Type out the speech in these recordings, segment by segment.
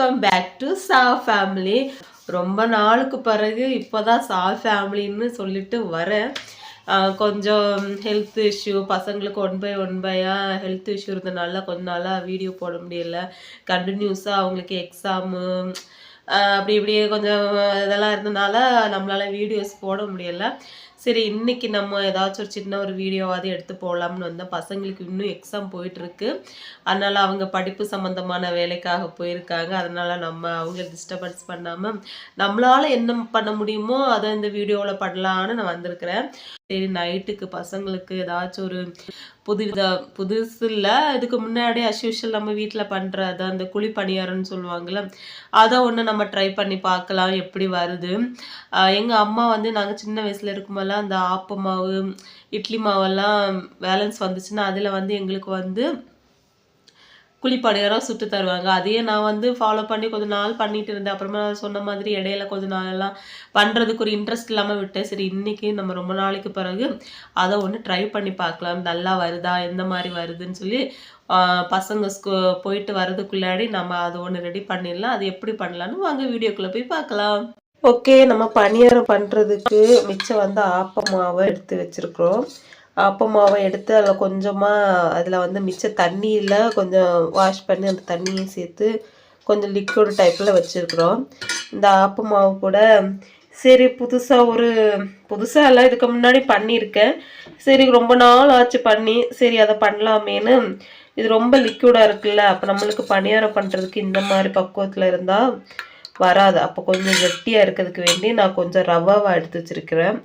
Welcome back to சா family ரொம்ப நாளுக்கு பிறகு இப்போ தான் சா ஃபேமிலின்னு சொல்லிட்டு வரேன். கொஞ்சம் ஹெல்த் இஷ்யூ பசங்களுக்கு ஒன் பை ஒன் பையாக ஹெல்த் இஷ்யூ இருந்தனால கொஞ்ச நாளாக வீடியோ போட முடியல. கண்டினியூஸாக அவங்களுக்கு எக்ஸாமு அப்படி இப்படி கொஞ்சம் இதெல்லாம் இருந்தனால நம்மளால் வீடியோஸ் போட முடியல. சரி இன்னைக்கு நம்ம ஏதாச்சும் ஒரு சின்ன ஒரு வீடியோவாவது எடுத்து போகலாம்னு வந்தேன் பசங்களுக்கு இன்னும் எக்ஸாம் போயிட்டுருக்கு. அதனால் அதனால அவங்க படிப்பு சம்மந்தமான வேலைக்காக போயிருக்காங்க. அதனால நம்ம அவங்க டிஸ்டர்பன்ஸ் பண்ணாம நம்மளால என்ன பண்ண முடியுமோ அதை இந்த வீடியோவில் பண்ணலான்னு நான் வந்திருக்கிறேன். சரி நைட்டுக்கு பசங்களுக்கு ஏதாச்சும் ஒரு புது புதுசு இல்லை இதுக்கு முன்னாடி அஸ்யூஷுவல் நம்ம வீட்டில் பண்ணுறது அந்த குழி பணியாரம்னு சொல்லுவாங்கள்ல அதை ஒன்று நம்ம ட்ரை பண்ணி பார்க்கலாம் எப்படி வருது. எங்கள் அம்மா வந்து நாங்கள் சின்ன வயசுல இருக்கும்போதெல்லாம் அந்த ஆப்ப மாவு இட்லி மாவெல்லாம் பேலன்ஸ் வந்துச்சுன்னா அதில் வந்து எங்களுக்கு வந்து குழிப்பணியாரம் சுட்டு தருவாங்க. அதையே நான் வந்து ஃபாலோ பண்ணி கொஞ்ச நாள் பண்ணிட்டு இருந்தேன். அப்புறமா நான் சொன்ன மாதிரி இடையில கொஞ்ச நாளெல்லாம் பண்ணுறதுக்கு ஒரு இன்ட்ரெஸ்ட் இல்லாமல் விட்டேன். சரி இன்னைக்கு நம்ம ரொம்ப நாளைக்கு பிறகு அதை ஒன்று ட்ரை பண்ணி பார்க்கலாம். நல்லா வருதா? எந்த மாதிரி வருதுன்னு சொல்லி பசங்க ஸ்கூ போயிட்டு வர்றதுக்குள்ளாடி நம்ம அதை ஒன்று ரெடி பண்ணிடலாம். அது எப்படி பண்ணலான்னு வாங்க வீடியோக்குள்ளே போய் பார்க்கலாம். ஓகே நம்ம பணியாரம் பண்ணுறதுக்கு மிச்சம் வந்து ஆப்ப மாவை எடுத்து வச்சுருக்குறோம். ஆப்ப மாவை எடுத்து அதில் கொஞ்சமாக அதில் வந்து மிச்ச தண்ணியில் கொஞ்சம் வாஷ் பண்ணி அந்த தண்ணியை சேர்த்து கொஞ்சம் லிக்விட் டைப்பில் வச்சுருக்குறோம். இந்த ஆப்ப மாவு கூட சரி புதுசாக ஒரு புதுசாக இல்லை இதுக்கு முன்னாடி பண்ணியிருக்கேன். சரி ரொம்ப நாள் ஆச்சு பண்ணி சரி அதை பண்ணலாமேன்னு. இது ரொம்ப லிக்விடாக இருக்குல்ல அப்போ நம்மளுக்கு பணியாரம் பண்ணுறதுக்கு இந்த மாதிரி பக்குவத்தில் இருந்தால் வராது. அப்போ கொஞ்சம் கெட்டியாக இருக்கிறதுக்கு வேண்டி நான் கொஞ்சம் ரவாவை எடுத்து வச்சுருக்கிறேன்.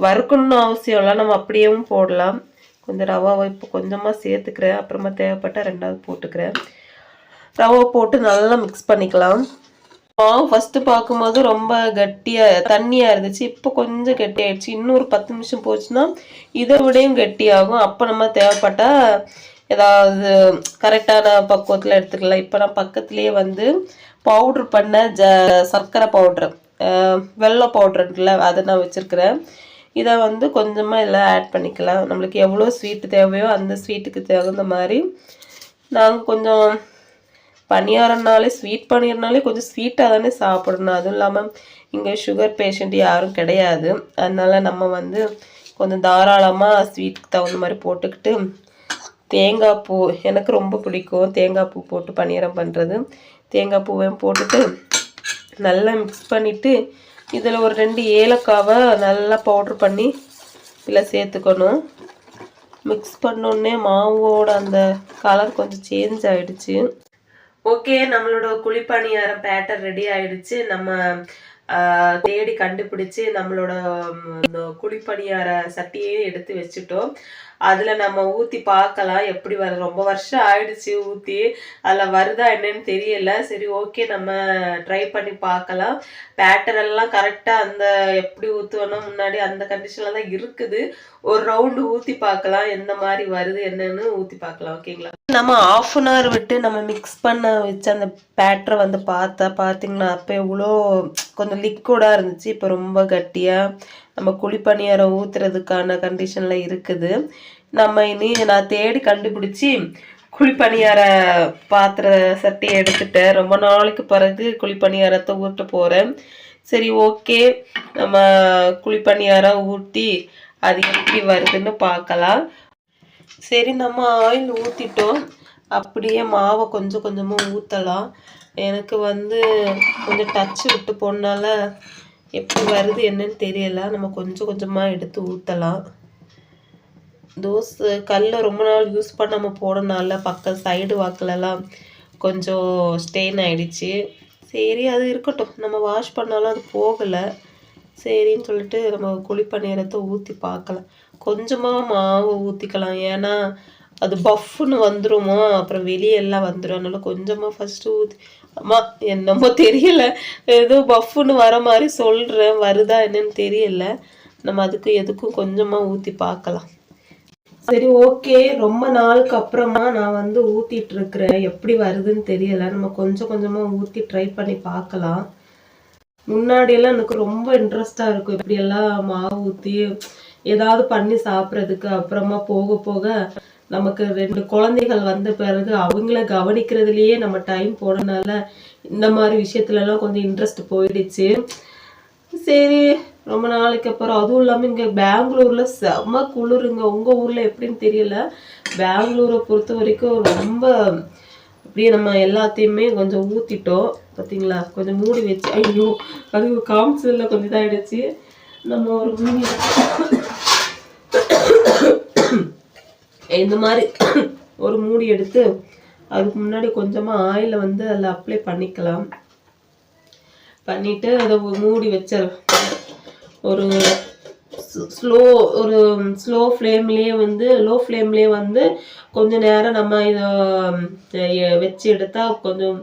வறுக்கணும்னு அவசியம் இல்லை. நம்ம அப்படியேவும் போடலாம். கொஞ்சம் ரவாவை இப்போ கொஞ்சமாக சேர்த்துக்கிறேன். அப்புறமா தேவைப்பட்டால் ரெண்டாவது போட்டுக்கிறேன். ரவை போட்டு நல்லா மிக்ஸ் பண்ணிக்கலாம். மாவு ஃபஸ்ட்டு பார்க்கும்போது ரொம்ப கட்டியாக தண்ணியாக இருந்துச்சு. இப்போ கொஞ்சம் கெட்டியாயிடுச்சு. இன்னும் ஒரு பத்து நிமிஷம் போச்சுன்னா இதை விடையும் கெட்டியாகும். அப்போ நம்ம தேவைப்பட்டா ஏதாவது கரெக்டான பக்குவத்தில் எடுத்துக்கலாம். இப்போ நான் பக்கத்துலேயே வந்து பவுட்ரு பண்ண ஜ சர்க்கரை பவுட்ரு வெள்ளை பவுட்ரு அதை நான் வச்சுருக்கிறேன். இதை வந்து கொஞ்சமாக இதில் ஆட் பண்ணிக்கலாம். நம்மளுக்கு எவ்வளோ ஸ்வீட் தேவையோ அந்த ஸ்வீட்டுக்கு தகுந்த மாதிரி நாங்கள் கொஞ்சம் பணியாரம்னாலே ஸ்வீட் பணியாரம்னாலே கொஞ்சம் ஸ்வீட்டாக தானே சாப்பிடணும். அதுவும் இல்லாமல் இங்கே சுகர் பேஷண்ட் யாரும் கிடையாது. அதனால நம்ம வந்து கொஞ்சம் தாராளமாக ஸ்வீட்டுக்கு தகுந்த மாதிரி போட்டுக்கிட்டு தேங்காய் பூ எனக்கு ரொம்ப பிடிக்கும் தேங்காய் பூ போட்டு பணியாரம் பண்ணுறது தேங்காய் பூவையும் போட்டுட்டு நல்லா மிக்ஸ் பண்ணிவிட்டு இதில் ஒரு ரெண்டு ஏலக்காவை நல்லா பவுட்ரு பண்ணி இதில் சேர்த்துக்கணும். மிக்ஸ் பண்ணோடனே மாவோட அந்த கலர் கொஞ்சம் சேஞ்ச் ஆகிடுச்சு ஓகே நம்மளோட குழிப்பணியாரம் பேட்டர் ரெடி ஆயிடுச்சு. நம்ம தேடி கண்டுபிடிச்சு நம்மளோட குழிப்பணியார சட்டியே எடுத்து வச்சுட்டோம். அதுல நம்ம ஊற்றி பார்க்கலாம். எப்படி வர ரொம்ப வருஷம் ஆயிடுச்சு ஊற்றி அதில் வருதா என்னன்னு தெரியல. சரி ஓகே நம்ம ட்ரை பண்ணி பார்க்கலாம். பேட்டர் எல்லாம் கரெக்டாக அந்த எப்படி ஊற்றுவோன்னா முன்னாடி அந்த கண்டிஷன்ல தான் இருக்குது. ஒரு ரவுண்டு ஊற்றி பார்க்கலாம். எந்த மாதிரி வருது என்னன்னு ஊற்றி பார்க்கலாம் ஓகேங்களா நம்ம ஆஃப் அன் ஹவர் விட்டு நம்ம மிக்ஸ் பண்ண வச்ச அந்த பேட்டரை வந்து பார்த்தா பார்த்தீங்கன்னா அப்போ எவ்வளோ கொஞ்சம் லிக்விடாக இருந்துச்சு. இப்போ ரொம்ப கட்டியாக நம்ம குழிப்பணியாரம் ஊற்றுறதுக்கான கண்டிஷனில் இருக்குது. நம்ம இனி நான் தேடி கண்டுபிடிச்சி குழிப்பணியார பாத்திர சட்டியை எடுத்துட்டேன். ரொம்ப நாளைக்கு பிறகு குழிப்பணியாரத்தை ஊட்ட போகிறேன் சரி ஓகே. நம்ம குழிப்பணியாரம் ஊற்றி அது எப்படி வருதுன்னு பார்க்கலாம். சரி நம்ம ஆயில் ஊற்றிட்டோம் அப்படியே மாவை கொஞ்சம் கொஞ்சமாக ஊற்றலாம் எனக்கு வந்து கொஞ்சம் டச்சு விட்டு போனால எப்படி வருது என்னன்னு தெரியல. நம்ம கொஞ்சம் கொஞ்சமாக எடுத்து ஊற்றலாம் தோசை கல்லை ரொம்ப நாள் யூஸ் பண்ணாமல் போடனால பக்கம் சைடு வாக்கிலலாம் கொஞ்சம் ஸ்டெயின் ஆகிடுச்சு சரி அது இருக்கட்டும். நம்ம வாஷ் பண்ணாலும் அது போகலை. சரின்னு சொல்லிட்டு நம்ம குழிப்பணியாரத்தை ஊற்றி பார்க்கலாம். கொஞ்சமாக மாவு ஊற்றிக்கலாம் ஏன்னா அது பஃப்னு வந்துடுமோ அப்புறம் வெளியெல்லாம் வந்துடும் அதனால் கொஞ்சமாக ஃபஸ்ட்டு ஊற்றி அம்மா என்னமோ தெரியல. ஏதோ பஃப்னு வர மாதிரி சொல்கிறேன் வருதா என்னன்னு தெரியல. நம்ம அதுக்கு எதுக்கும் கொஞ்சமாக ஊற்றி பார்க்கலாம். சரி ஓகே. ரொம்ப நாளுக்கு அப்புறமா நான் வந்து ஊத்திட்டு இருக்கிறேன். எப்படி வருதுன்னு தெரியல. நம்ம கொஞ்சம் கொஞ்சமா ஊத்தி ட்ரை பண்ணி பார்க்கலாம். முன்னாடி எல்லாம் எனக்கு ரொம்ப இன்ட்ரெஸ்டா இருக்கும். இப்படியெல்லாம் மாவு ஊத்தி ஏதாவது பண்ணி சாப்பிட்றதுக்கு. அப்புறமா போக போக நமக்கு ரெண்டு குழந்தைகள் வந்த பிறகு அவங்கள கவனிக்கிறதுலயே நம்ம டைம் போனனால இந்த மாதிரி விஷயத்துலலாம் கொஞ்சம் இன்ட்ரெஸ்ட் போயிடுச்சு. சரி ரொம்ப நாளைக்கு அப்புறம் அதுவும் இல்லாமல் இங்கே பெங்களூரில் செம்ம குளிருங்க. உங்கள் ஊரில் எப்படின்னு தெரியல. பெங்களூரை பொறுத்த வரைக்கும் ரொம்ப அப்படியே நம்ம எல்லாத்தையுமே கொஞ்சம் ஊற்றிட்டோம் பார்த்தீங்களா கொஞ்சம் மூடி வச்சு ஐயோ அது காமிச்சதில் கொஞ்சம் இதாகிடுச்சு நம்ம ஒரு மூடி இந்த மாதிரி ஒரு மூடி எடுத்து அதுக்கு முன்னாடி கொஞ்சமாக ஆயிலை வந்து அதில் அப்ளை பண்ணிக்கலாம். பண்ணிட்டு அதை மூடி வச்சிட ஒரு ஸ்லோ ஒரு ஸ்லோ ஃப்ளேம்லேயே வந்து லோ ஃப்ளேம்லேயே வந்து கொஞ்சம் நேரம் நம்ம இதை வச்சு எடுத்தால் கொஞ்சம்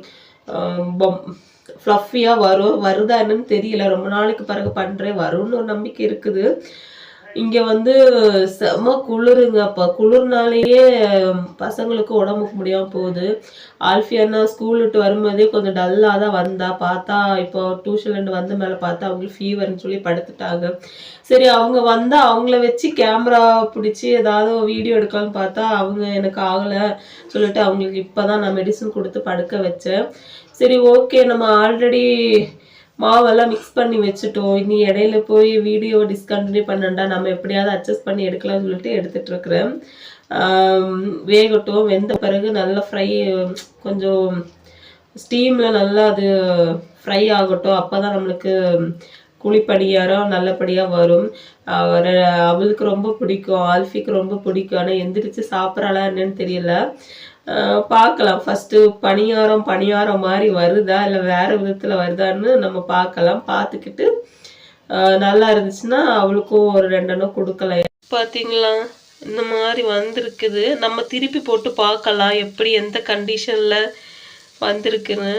ஃப்ளஃபியாக வரும். வருதா தெரியல. ரொம்ப நாளைக்கு பிறகு பண்ணுறேன் வரும்னு ஒரு நம்பிக்கை இருக்குது. இங்கே வந்து செம குளிருங்கப்பா குளிர்னாலேயே பசங்களுக்கு உடம்புக்கு முடியாமல் போகுது. ஆல்ஃபியானா ஸ்கூல் விட்டு வரும்போதே கொஞ்சம் டல்லாக தான் வந்தா. பார்த்தா இப்போ டியூஷன்லேருந்து வந்த மேலே பார்த்தா அவங்களுக்கு ஃபீவர்னு சொல்லி படுத்துட்டாங்க. சரி அவங்க வந்தால் அவங்கள வச்சு கேமரா பிடிச்சி ஏதாவது வீடியோ எடுக்கலாம்னு பார்த்தா அவங்க எனக்கு ஆகலை. சொல்லிட்டு அவங்களுக்கு இப்போ தான் நான் மெடிசன் கொடுத்து படுக்க வச்சேன். சரி ஓகே நம்ம ஆல்ரெடி மாவெல்லாம் மிக்ஸ் பண்ணி வச்சுட்டோம். இனி இடையில போய் வீடியோ டிஸ்கண்டினியூ பண்ணண்டா நம்ம எப்படியாவது அட்ஜஸ்ட் பண்ணி எடுக்கலாம்னு சொல்லிட்டு எடுத்துட்டு இருக்கிறேன். வேகட்டும். வெந்த பிறகு நல்லா ஃப்ரை கொஞ்சம் ஸ்டீமில் நல்லா அது ஃப்ரை ஆகட்டும். அப்போ தான் நம்மளுக்கு குழிப்படியாரம் நல்லபடியாக வரும். அவளுக்கு ரொம்ப பிடிக்கும். ஆல்ஃபிக்கு ரொம்ப பிடிக்கும். ஆனால் எந்திரிச்சு சாப்பிட்றாளா என்னன்னு தெரியல. பார்க்கலாம். ஃபஸ்ட்டு பணியாரம் பணியாரம் மாதிரி வருதா? இல்லை வேறு விதத்தில் வருதான்னு நம்ம பார்க்கலாம். பார்த்துக்கிட்டு நல்லா இருந்துச்சுன்னா அவளுக்கும் ஒரு ரெண்டெண்ணம் கொடுக்கலாம். பார்த்தீங்களா இந்த மாதிரி வந்திருக்குது. நம்ம திருப்பி போட்டு பார்க்கலாம். எப்படி எந்த கண்டிஷனில் வந்திருக்குன்னு.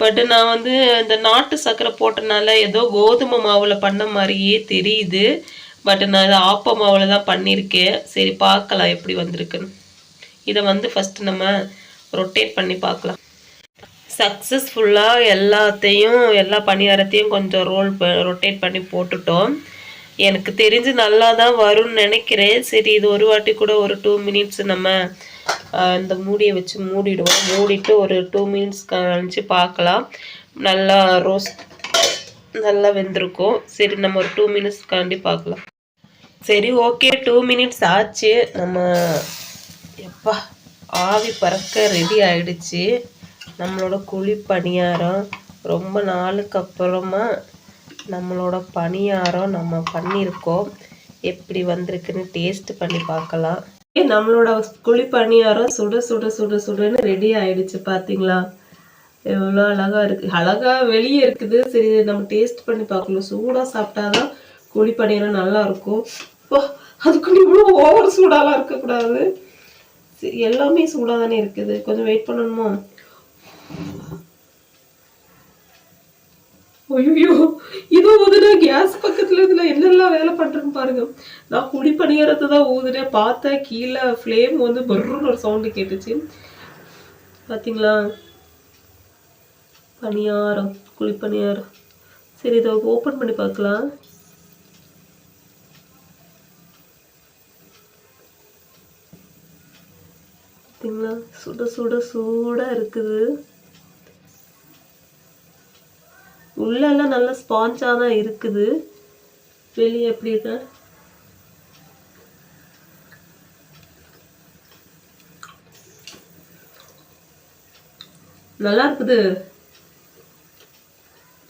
பட் நான் வந்து இந்த நாட்டு சர்க்கரை போட்டனால ஏதோ கோதுமை மாவில் பண்ண மாதிரியே தெரியுது. பட் நான் இதை ஆப்ப மாவில் தான் பண்ணியிருக்கேன். சரி பார்க்கலாம் எப்படி வந்திருக்குன்னு. இதை வந்து ஃபஸ்ட்டு நம்ம ரொட்டேட் பண்ணி பார்க்கலாம் சக்ஸஸ்ஃபுல்லாக எல்லாத்தையும் எல்லா பணியாரத்தையும் கொஞ்சம் ரோல் ரொட்டேட் பண்ணி போட்டுட்டோம். எனக்கு தெரிஞ்சு நல்லா தான் வரும்னு நினைக்கிறேன். சரி இது ஒரு வாட்டி கூட ஒரு டூ மினிட்ஸ் நம்ம இந்த மூடியை வச்சு மூடிடுவோம். மூடிட்டு ஒரு டூ மினிட்ஸ் கழிச்சு பார்க்கலாம் நல்லா ரோஸ்ட் நல்லா வெந்திருக்கும். சரி நம்ம ஒரு டூ மினிட்ஸ் காண்டி பார்க்கலாம் சரி ஓகே டூ மினிட்ஸ் ஆச்சு. நம்ம அப்பா ஆவி பறக்க ரெடி ஆயிடுச்சு. நம்மளோட குழி பணியாரம் ரொம்ப நாளுக்கு அப்புறமா நம்மளோட பணியாரம் நம்ம பண்ணியிருக்கோம். எப்படி வந்திருக்குன்னு டேஸ்ட் பண்ணி பார்க்கலாம். நம்மளோட குழி பணியாரம் சுட சுட சுட சுடன்னு ரெடி ஆயிடுச்சு பார்த்தீங்களா எவ்வளோ அழகாக இருக்குது அழகாக வெளியே இருக்குது. சரி நம்ம டேஸ்ட் பண்ணி பார்க்கணும் சூடாக சாப்பிட்டாதான் குழி பணியாரம் நல்லா இருக்கும். அதுக்கு இவ்வளோ ஓவர் சூடாலாம் இருக்கக்கூடாது. எல்லாமே சூடாக தானே இருக்குது. கொஞ்சம் வெயிட் பண்ணணுமா? ஐயோ இதோ ஊதுனா கேஸ் பக்கத்துல இதுல என்னெல்லாம் வேலை பண்றேன்னு பாருங்க. நான் குடி பணியாரத்தை தான் ஊதுனேன். பார்த்தேன் கீழே ஃப்ளேம் வந்து பர்ருன்னு ஒரு சவுண்டு கேட்டுச்சு. பாத்தீங்களா? பணியாரம் குழி பணியாரம் சரி இதை ஓப்பன் பண்ணி பார்க்கலாம். பார்த்தீங்களா சுட சுட சூடாக இருக்குது. உள்ளெல்லாம் நல்ல ஸ்பாஞ்சாக தான் இருக்குது. வெளியே எப்படி இருக்க? நல்லா இருக்குது.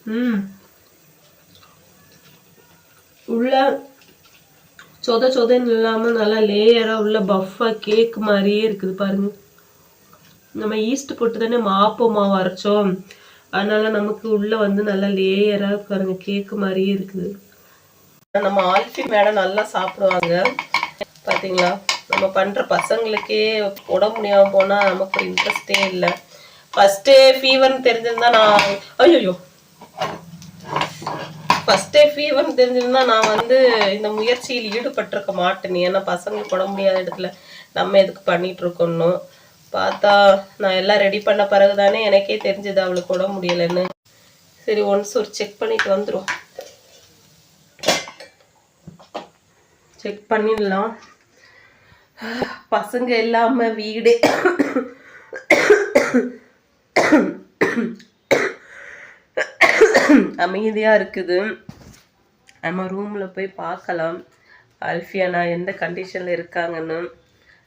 ம். உள்ள சொத சொதன்னு இல்லாமல் நல்லா லேயராக உள்ள பஃப்பாக கேக் மாதிரியே இருக்குது பாருங்க. நம்ம ஈஸ்ட் போட்டு தானே மாப்போ மாவு அரைச்சோம். அதனால நமக்கு உள்ள வந்து நல்லா லேயராக பாருங்க கேக்கு மாதிரியே இருக்குது. நம்ம ஆல்ஃபி மேடம் நல்லா சாப்பிடுவாங்க. பார்த்தீங்களா நம்ம பண்ணுற பசங்களுக்கே உடம்பு முடியாமல் போனால் நமக்கு இன்ட்ரெஸ்டே இல்லை. ஃபஸ்ட்டே ஃபீவர்னு தெரிஞ்சிருந்தா நான் ஐயோ ஃபஸ்ட்டே ஃபீவர்னு தெரிஞ்சிருந்தா நான் வந்து இந்த முயற்சியில் ஈடுபட்டிருக்க மாட்டேன். ஏன்னா பசங்களுக்கு போட முடியாத இடத்துல நம்ம எதுக்கு பண்ணிட்டு இருக்கணும் பார்த்தா நான் எல்லாம் ரெடி பண்ண பிறகு தானே எனக்கே தெரிஞ்சது அவளுக்கு உடம்பு முடியலைன்னு. சரி ஒன்ஸ் ஒரு செக் பண்ணிட்டு வந்துடும் செக் பண்ணிடலாம். பசங்க இல்லாம வீடே. அமைதியாக இருக்குது. நம்ம ரூமில் போய் பார்க்கலாம். அல்ஃபியானா எந்த கண்டிஷனில் இருக்காங்கன்னு.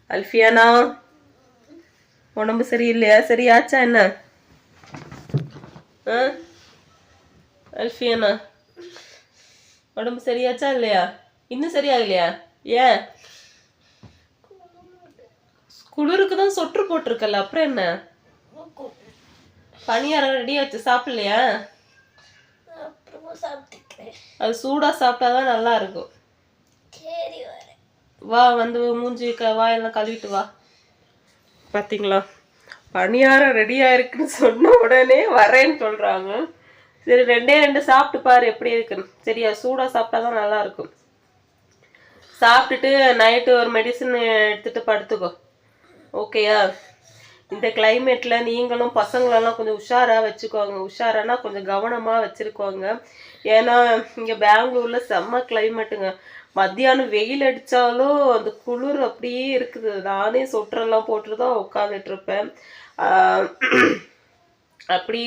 அல்ஃபியானா உடம்பு சரியில்லையா? சரியாச்சா என்ன? ஆ? அல்ஃபியானா உடம்பு சரியாச்சா இல்லையா? இன்னும் சரியாகலையா? ஏன்? குளிருக்கு தான் சொற்று போட்டிருக்கல அப்புறம் என்ன? பனியாரம் ரெடியாச்சு சாப்பிடலையா? சாப்பிட்டுக்கிறேன். அது சூடா சாப்பிட்டாதான் நல்லா இருக்கும் சரி வரேன். வா வந்து மூஞ்சி க வாயெல்லாம் கழுவிட்டு வா. பாத்தீங்களா? பணியாரம் ரெடியா இருக்குன்னு சொன்ன உடனே வரேன்னு சொல்றாங்க. சரி ரெண்டே ரெண்டு சாப்பிட்டு பாரு எப்படி இருக்குன்னு. சரியா சூடா சாப்பிட்டாதான் நல்லா இருக்கும் சாப்பிட்டுட்டு நைட்டு ஒரு மெடிசன் எடுத்துட்டு படுத்துக்கோ. ஓகேயா இந்த கிளைமேட்டில் நீங்களும் பசங்களெல்லாம் கொஞ்சம் உஷாராக வச்சுக்கோங்க. உஷாரானா கொஞ்சம் கவனமாக வச்சுருக்கோங்க. ஏன்னா இங்கே பெங்களூரில் செம்ம கிளைமேட்டுங்க மத்தியானம் வெயில் அடித்தாலும் அந்த குளிர் அப்படியே இருக்குது. நானே சொட்டரெல்லாம் போட்டு தான் உட்காந்துட்டு இருப்பேன். அப்படி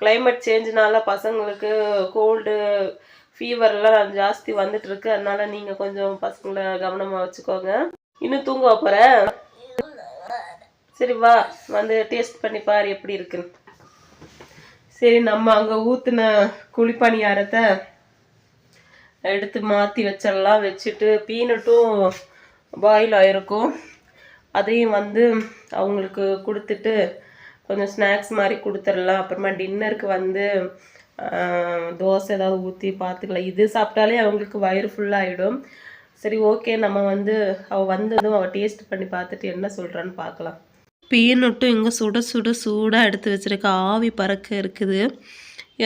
கிளைமேட் சேஞ்சினால பசங்களுக்கு கோல்டு ஃபீவர்லாம் ஜாஸ்தி வந்துட்டுருக்கு அதனால் அதனால கொஞ்சம் பசங்களை கவனமாக வச்சுக்கோங்க. இன்னும் தூங்க போகிறேன் சரி வா. வந்து டேஸ்ட் பண்ணி பார் எப்படி இருக்குன்னு. சரி நம்ம அங்கே ஊத்துன குழிப்பணியாரத்தை எடுத்து மாற்றி வச்சிடலாம். வச்சுட்டு பீனட்டும் பாயில் ஆயிருக்கும். அதையும் வந்து அவங்களுக்கு கொடுத்துட்டு கொஞ்சம் ஸ்நாக்ஸ் மாதிரி கொடுத்துடலாம். அப்புறமா டின்னருக்கு வந்து தோசை ஏதாவது ஊற்றி பார்த்துக்கலாம். இது சாப்பிட்டாலே அவங்களுக்கு வயிறு ஃபுல்லாகிடும் சரி ஓகே நம்ம வந்து அவள் வந்ததும் அவள் டேஸ்ட் பண்ணி பார்த்துட்டு என்ன சொல்கிறான்னு பார்க்கலாம். பீனட்டும் இங்கே சுட சுட சூடாக எடுத்து வச்சிருக்க. ஆவி பறக்க இருக்குது.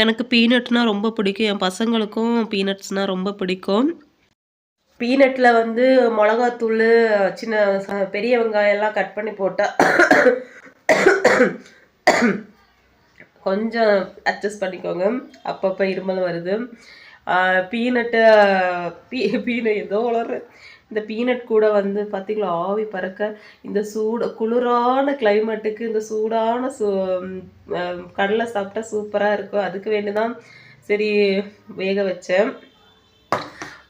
எனக்கு பீனட்னால் ரொம்ப பிடிக்கும். என் பசங்களுக்கும் பீனட்ஸ்னால் ரொம்ப பிடிக்கும். பீனட்டில் வந்து மிளகாத்தூள் சின்ன பெரிய வெங்காயம் எல்லாம் கட் பண்ணி போட்டால் கொஞ்சம் அட்ஜஸ்ட் பண்ணிக்கோங்க. அப்பப்போ இருமல் வருது. பீனட்டு பீ பீனட் ஏதோ வளர்றேன். இந்த பீனட் கூட வந்து பார்த்தீங்களா ஆவி பறக்க இந்த சூட குளிரான கிளைமேட்டுக்கு இந்த சூடான சூ கடலை சாப்பிட்டா சூப்பராக இருக்கும். அதுக்கு வேண்டி தான் சரி வேக வச்சேன்.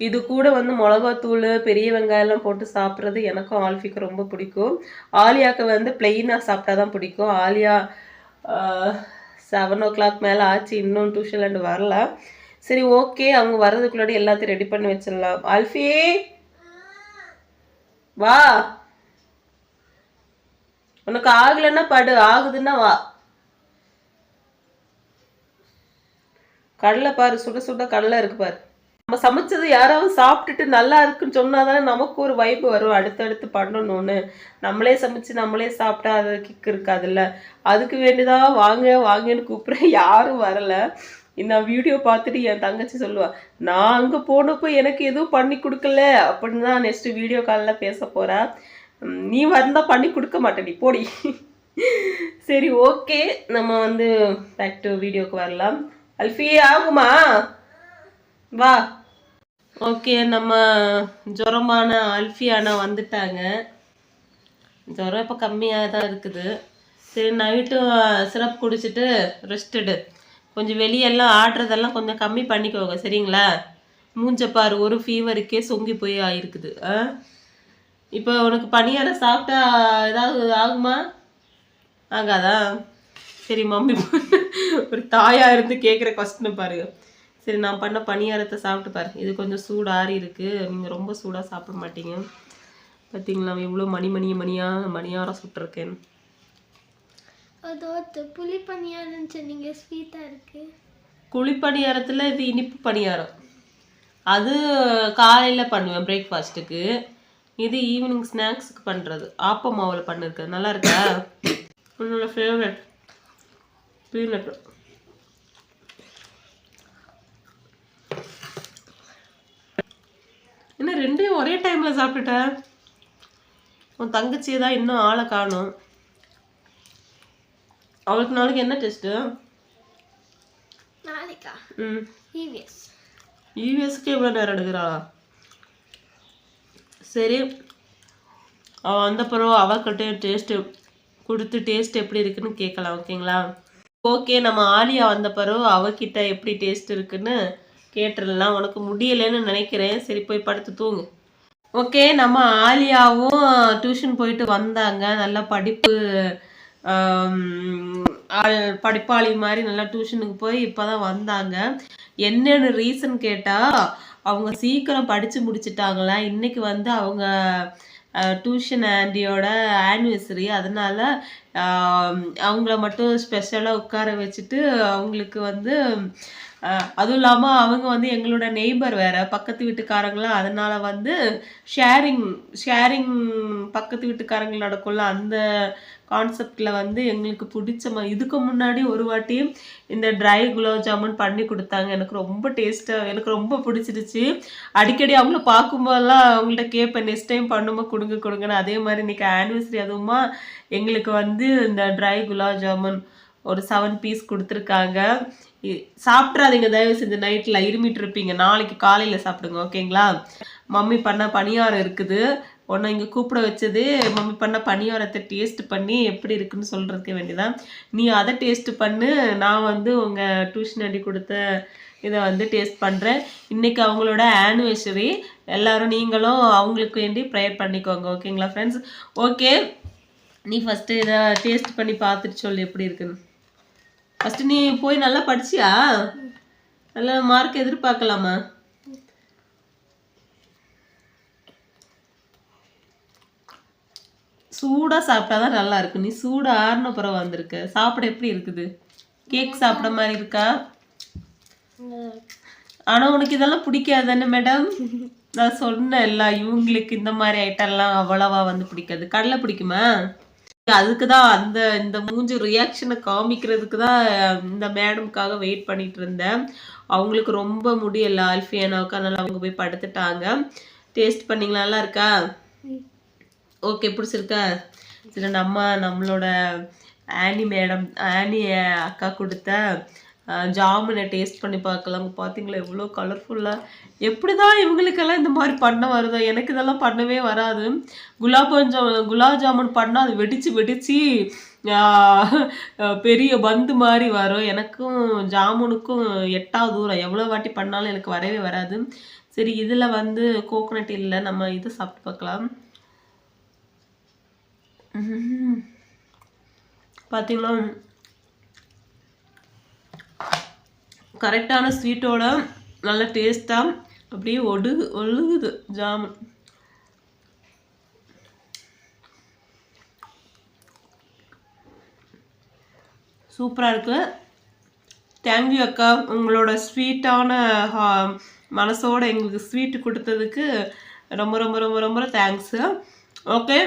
இது கூட வந்து மிளகாத்தூள் பெரிய வெங்காயம்லாம் போட்டு சாப்பிட்றது எனக்கும் ஆல்ஃபிக்கு ரொம்ப பிடிக்கும். ஆலியாக்கு வந்து பிளெயினாக சாப்பிட்டா தான் பிடிக்கும். ஆலியா செவன் ஓ கிளாக் மேலே ஆச்சு இன்னும் டியூஷன்லேருந்து வரல. சரி ஓகே அவங்க வர்றதுக்குள்ளாடி எல்லாத்தையும் ரெடி பண்ணி வச்சிடலாம். ஆல்ஃபியே வா. உனக்கு ஆகலைன்னா படு ஆகுதுன்னா வா. கடலை பாரு சுட சுட கடலை இருக்கு பாரு. நம்ம சமைச்சது யாராவது சாப்பிட்டுட்டு நல்லா இருக்குன்னு சொன்னாதானே நமக்கு ஒரு வைப்பு வரும். அடுத்தடுத்து பண்ணணும்னு. நம்மளே சமைச்சு நம்மளே சாப்பிட்டா அது கிக்கு இருக்காதுல்ல. அதுக்கு வேண்டிதான் வாங்க வாங்கன்னு கூப்பிட்றேன். யாரும் வரலை. நான் வீடியோ பார்த்துட்டு என் தங்கச்சி சொல்லுவாள் நான் அங்கே போனப்போ எனக்கு எதுவும் பண்ணி கொடுக்கல. அப்படின்னு தான் நெக்ஸ்ட்டு வீடியோ காலில் பேச போறா. நீ வந்தால் பண்ணி கொடுக்க மாட்டேடி போடி. சரி ஓகே நம்ம வந்து பேக் டு வீடியோக்கு வரலாம். அல்ஃபி ஆகுமா? வா. ஓகே நம்ம ஜுரமான அல்ஃபியானா வந்துட்டாங்க. ஜுரம் இப்போ கம்மியாக தான் இருக்குது. சரி நைட்டும் சிரப் குடிச்சிட்டு ரெஸ்ட் எடு. கொஞ்சம் வெளியெல்லாம் ஆடுறதெல்லாம் கொஞ்சம் கம்மி பண்ணிக்கோங்க சரிங்களா? மூஞ்சப்பார் ஒரு ஃபீவருக்கே சொங்கி போய் ஆயிருக்குது. ஆ? இப்போ உனக்கு பனியாரம் சாப்பிட்டா ஏதாவது ஆகுமா? ஆகாதா? சரி மம்மி ஒரு தாயாக இருந்து கேட்குற கொஸ்டின் பாருங்க சரி நான் பண்ண பணியாரத்தை சாப்பிட்டு பாரு. இது கொஞ்சம் சூடாறி இருக்குது நீங்கள் ரொம்ப சூடாக சாப்பிட மாட்டீங்க. பார்த்தீங்களா எவ்வளோ மணி மணி மணியாக மணியாரம் சுட்டிருக்கேன் அதோ புளி பனியாரம் சொன்னீங்க ஸ்வீட்டாக இருக்குது குழி பணியாரத்தில் இது இனிப்பு பணியாரம். அது காலையில் பண்ணுவேன் பிரேக்ஃபாஸ்ட்டுக்கு. இது ஈவினிங் ஸ்நாக்ஸுக்கு பண்ணுறது ஆப்ப மாவில் பண்ணிருக்கேன். நல்லா இருக்கா? உன்னோட ஃபேவரட் பீனட் என்ன ரெண்டையும் ஒரே டைமில் சாப்பிட்டுட்ட? உன் தங்கச்சியை தான் இன்னும் ஆளை காணும். அவளுக்கு நாளைக்கு என்ன டெஸ்ட்டு? நாளைக்கா? ம். இவிஎஸ் யூஎஸ்க்கு எவ்வளோ நேரம் எடுக்கிறாளா சரி. அவள் வந்த பிறகு அவகிட்ட டேஸ்ட்டு கொடுத்து டேஸ்ட் எப்படி இருக்குன்னு கேட்கலாம் ஓகேங்களா? ஓகே நம்ம ஆலியா வந்த பிறகு அவகிட்ட எப்படி டேஸ்ட் இருக்குன்னு கேட்டுடலாம். உனக்கு முடியலைன்னு நினைக்கிறேன். சரி போய் படுத்து தூங்கு. ஓகே நம்ம ஆலியாவும் டியூஷன் போயிட்டு வந்தாங்க. நல்லா படிப்பு படிப்பாளி மாதிரி நல்லா டியூஷனுக்கு போய் இப்போதான் வந்தாங்க. என்னென்னு ரீசன் கேட்டால் அவங்க சீக்கிரம் படித்து முடிச்சிட்டாங்களா? இன்றைக்கி வந்து அவங்க டியூஷன் ஆண்டியோட ஆனிவர்சரி அதனால் அவங்கள மட்டும் ஸ்பெஷலாக உட்கார வச்சுட்டு அவங்களுக்கு வந்து அதுவும் இல்லாமல் அவங்க வந்து எங்களோட நெய்பர் வேற பக்கத்து வீட்டுக்காரங்களாம். அதனால் வந்து ஷேரிங் ஷேரிங் பக்கத்து வீட்டுக்காரங்க நடக்கும்ல அந்த கான்செப்டில் வந்து எங்களுக்கு பிடிச்ச மா இதுக்கு முன்னாடி ஒரு வாட்டி இந்த ட்ரை குலாப் ஜாமுன் பண்ணி கொடுத்தாங்க. எனக்கு ரொம்ப டேஸ்ட்டாக எனக்கு ரொம்ப பிடிச்சிருச்சு. அடிக்கடி அவங்கள பார்க்கும்போதெல்லாம் அவங்கள்ட்ட கேட்பேன் நெக்ஸ்ட் டைம் பண்ணும்போது கொடுங்க கொடுங்கன்னு. அதே மாதிரி இன்னைக்கு ஆனிவர்சரி அதுவுமா எங்களுக்கு வந்து இந்த ட்ரை குலாப் ஜாமுன் ஒரு செவன் பீஸ் கொடுத்துருக்காங்க. சாப்பிட்றாதீங்க தயவு செஞ்சு நைட்டில் இருமிட்டு இருப்பீங்க. நாளைக்கு காலையில் சாப்பிடுங்க ஓகேங்களா? மம்மி பண்ண பணியாரம் இருக்குது. உன்னை இங்கே கூப்பிட வச்சது மம்மி பண்ண பணியாரத்தை டேஸ்ட் பண்ணி எப்படி இருக்குன்னு சொல்கிறதுக்கு வேண்டியதான் நீ அதை டேஸ்ட் பண்ணு நான் வந்து உங்கள் டியூஷன் அடி கொடுத்த இதை வந்து டேஸ்ட் பண்ணுறேன் இன்றைக்கி அவங்களோட ஆனிவர்சரி எல்லாரும் நீங்களும் அவங்களுக்கு வேண்டி ப்ரேயர் பண்ணிக்கோங்க ஓகேங்களா ஃப்ரெண்ட்ஸ் ஓகே நீ ஃபஸ்ட்டு இதை டேஸ்ட் பண்ணி பார்த்துட்டு சொல்லு எப்படி இருக்குன்னு. ஃபஸ்ட்டு நீ போய் நல்லா படிச்சியா? நல்லா மார்க் எதிர்பார்க்கலாமா? சூடாக சாப்பிட்டா தான் நல்லா இருக்கு. நீ சூடாக ஆறுன பிறகு வந்திருக்க. சாப்பிட எப்படி இருக்குது? கேக் சாப்பிட மாதிரி இருக்கா? ஆனால் உனக்கு இதெல்லாம் பிடிக்காதுன்னு மேடம் நான் சொன்னேன்ல இவங்களுக்கு இந்த மாதிரி ஐட்டம்லாம் அவ்வளவா வந்து பிடிக்காது. கடலை பிடிக்குமா? அதுக்கு தான் அந்த இந்த மூஞ்சி ரியாக்ஷனை காமிக்கிறதுக்கு தான் இந்த மேடமுக்காக வெயிட் பண்ணிட்டு இருந்தேன். அவங்களுக்கு ரொம்ப முடியல. அல்ஃபியானாவுக்கு அதனால அவங்க போய் படுத்துட்டாங்க. டேஸ்ட் பண்ணிங்களா? நல்லா இருக்கா? ஓகே பிடிச்சிருக்கா? சரி நம்ம நம்மளோட ஆனி மேடம் ஆனி அக்கா கொடுத்த ஜாமுனை டேஸ்ட் பண்ணி பார்க்கலாம். பார்த்தீங்களா எவ்வளோ கலர்ஃபுல்லாக எப்படி தான் இவங்களுக்கெல்லாம் இந்த மாதிரி பண்ண வருதோ? எனக்கு இதெல்லாம் பண்ணவே வராது. குலாப் ஜாமுன் குலாப் ஜாமுன் பண்ணால் அது வெடித்து வெடித்து பெரிய பந்து மாதிரி வரும். எனக்கும் ஜாமுனுக்கும் எட்டாவது தூரம் எவ்வளோ வாட்டி பண்ணாலும் எனக்கு வரவே வராது. சரி இதில் வந்து கோகோனட் இல்லை. நம்ம இது சாப்பிட்டு பார்க்கலாம். பார்த்தீங்களா கரெக்டான ஸ்வீட்டோட நல்ல டேஸ்ட்டாக அப்படியே ஒடு ஒழுகுது ஜாமுன் சூப்பராக இருக்கு. தேங்க்யூ அக்கா. உங்களோட ஸ்வீட்டான மனசோட எங்களுக்கு ஸ்வீட் கொடுத்ததுக்கு ரொம்ப ரொம்ப ரொம்ப ரொம்ப தேங்க்ஸு ஓகே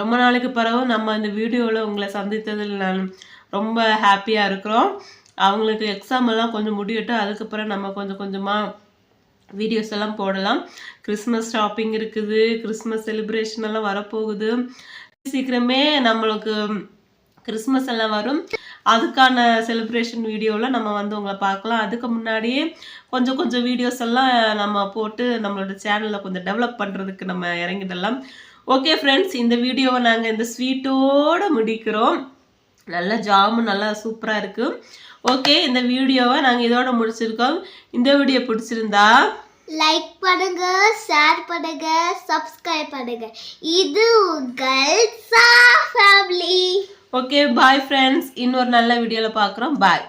ரொம்ப நாளைக்கு பிறகு நம்ம இந்த வீடியோவில் உங்களை சந்தித்ததில் நான் ரொம்ப ஹாப்பியாக இருக்கிறோம். அவங்களுக்கு எக்ஸாம் எல்லாம் கொஞ்சம் முடியட்டும். அதுக்கப்புறம் நம்ம கொஞ்சம் கொஞ்சமாக வீடியோஸ் எல்லாம் போடலாம். கிறிஸ்மஸ் ஷாப்பிங் இருக்குது. கிறிஸ்மஸ் செலிப்ரேஷன் எல்லாம் வரப்போகுது. சீக்கிரமே நம்மளுக்கு கிறிஸ்மஸ் எல்லாம் வரும். அதுக்கான செலிப்ரேஷன் வீடியோவில் நம்ம வந்து உங்களை பார்க்கலாம். அதுக்கு முன்னாடியே கொஞ்சம் கொஞ்சம் வீடியோஸ் எல்லாம் நம்ம போட்டு நம்மளோட சேனலில் கொஞ்சம் டெவலப் பண்ணுறதுக்கு நம்ம இறங்கிடலாம். ஓகே ஃப்ரெண்ட்ஸ் இந்த வீடியோவை நாங்கள் இந்த ஸ்வீட்டோடு முடிக்கிறோம். நல்ல ஜாமு நல்லா சூப்பராக இருக்குது ஓகே இந்த வீடியோவை நாங்கள் இதோட முடிச்சிருக்கோம். இந்த வீடியோ பிடிச்சிருந்தா லைக் பண்ணுங்க ஷேர் பண்ணுங்க சப்ஸ்கிரைப் பண்ணுங்க. இது உங்கள் சா ஃபேமிலி ஓகே பாய் ஃப்ரெண்ட்ஸ் இன்னொரு நல்ல வீடியோவில் பார்க்குறோம் பாய்